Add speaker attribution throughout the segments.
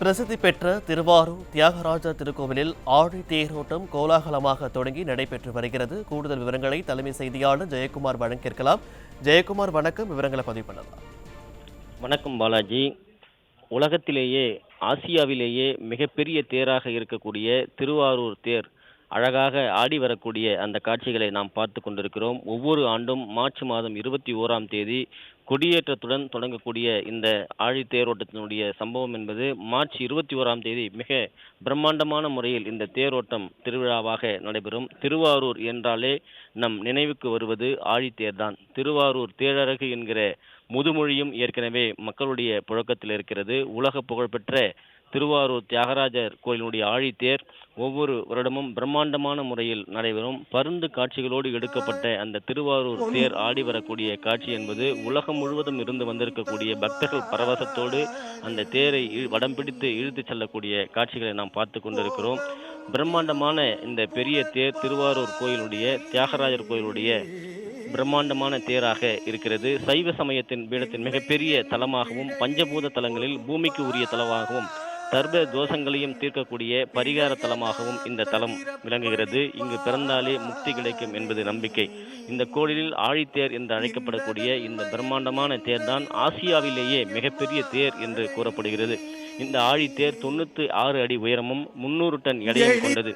Speaker 1: பிரசித்தி பெற்ற திருவாரூர் தியாகராஜா திருக்கோவிலில் ஆழி தேரோட்டம் கோலாகலமாக தொடங்கி நடைபெற்று வருகிறது. கூடுதல் விவரங்களை தலைமை செய்தியாளர் ஜெயக்குமார் வழங்கியிருக்கலாம். ஜெயக்குமார் வணக்கம். விவரங்களை பதிவு பண்ணலாம்.
Speaker 2: வணக்கம் பாலாஜி. உலகத்திலேயே ஆசியாவிலேயே மிகப்பெரிய தேராக இருக்கக்கூடிய திருவாரூர் தேர் அழகாக ஆடி வரக்கூடிய அந்த காட்சிகளை நாம் பார்த்து கொண்டிருக்கிறோம். ஒவ்வொரு ஆண்டும் மார்ச் மாதம் இருபத்தி ஓராம் தேதி கொடியேற்றத்துடன் தொடங்கக்கூடிய இந்த ஆழி தேரோட்டத்தினுடைய சம்பவம் என்பது மார்ச் இருபத்தி ஓராம் தேதி மிக பிரம்மாண்டமான முறையில் இந்த தேரோட்டம் திருவிழாவாக நடைபெறும். திருவாரூர் என்றாலே நம் நினைவுக்கு வருவது ஆழித்தேர்தான் திருவாரூர் தேரழகு என்கிற முதுமொழியும் ஏற்கனவே மக்களுடைய புழக்கத்தில் இருக்கிறது. உலக புகழ்பெற்ற திருவாரூர் தியாகராஜர் கோயிலினுடைய ஆழித்தேர் ஒவ்வொரு வருடமும் பிரம்மாண்டமான முறையில் நடைபெறும். பருந்து காட்சிகளோடு எடுக்கப்பட்ட அந்த திருவாரூர் தேர் ஆடி வரக்கூடிய காட்சி என்பது உலகம் முழுவதும் இருந்து வந்திருக்கக்கூடிய பக்தர்கள் பரவசத்தோடு அந்த தேரை வடம் பிடித்து இழுத்துச் செல்லக்கூடிய காட்சிகளை நாம் பார்த்து கொண்டிருக்கிறோம். பிரம்மாண்டமான இந்த பெரிய தேர் திருவாரூர் கோயிலுடைய தியாகராஜர் கோயிலுடைய பிரம்மாண்டமான தேராக இருக்கிறது. சைவ சமயத்தின் பீடத்தின் மிகப்பெரிய தலமாகவும் பஞ்சபூத தலங்களில் பூமிக்கு உரிய தலமாகவும் சர்வ தோஷங்களையும் தீர்க்கக்கூடிய பரிகார தலமாகவும் இந்த தலம் விளங்குகிறது. இங்கு பிறந்தாலே முக்தி கிடைக்கும் என்பது நம்பிக்கை. இந்த கோயிலில் ஆழித்தேர் என்று அழைக்கப்படக்கூடிய இந்த பிரம்மாண்டமான தேர்தான் ஆசியாவிலேயே மிகப்பெரிய தேர் என்று கூறப்படுகிறது. இந்த ஆழித்தேர் தொண்ணூற்றி ஆறு அடி உயரமும் முன்னூறு டன் எடையும் கொண்டது.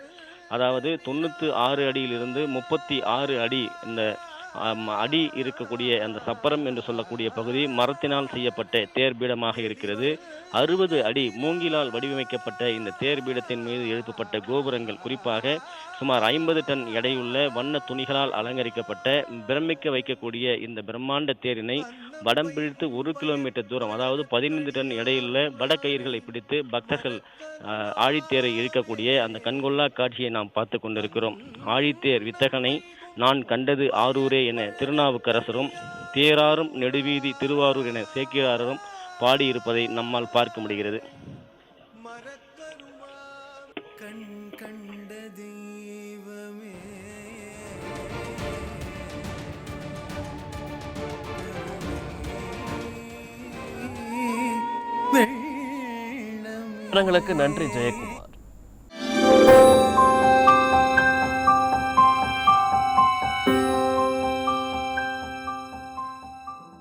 Speaker 2: அதாவது தொண்ணூத்தி ஆறு அடியிலிருந்து முப்பத்தி ஆறு அடி இந்த அடி இருக்கக்கூடிய அந்த சப்பரம் என்று சொல்லக்கூடிய பகுதி மரத்தினால் செய்யப்பட்ட தேர் பீடமாக இருக்கிறது. அறுபது அடி மூங்கிலால் வடிவமைக்கப்பட்ட இந்த தேர் பீடத்தின் மீது எழுப்பப்பட்ட கோபுரங்கள் குறிப்பாக சுமார் ஐம்பது டன் எடையுள்ள வண்ண துணிகளால் அலங்கரிக்கப்பட்ட பிரமிக்க வைக்கக்கூடிய இந்த பிரம்மாண்ட தேரினை வடம் பிடித்து ஒரு கிலோமீட்டர் தூரம் அதாவது பதினைந்து டன் எடையுள்ள வடக்கயிர்களை பிடித்து பக்தர்கள் ஆழித்தேரை இழுக்கக்கூடிய அந்த கண்கொள்ளா காட்சியை நாம் பார்த்து கொண்டிருக்கிறோம். ஆழித்தேர் வித்தகனை நான் கண்டது ஆரூரே என திருநாவுக்கரசரும் தேராரும் நெடுவீதி திருவாரூர் என சேக்கிராரும் பாடியிருப்பதை நம்மால் பார்க்க முடிகிறது.
Speaker 1: நன்றி ஜெயக்குமார்.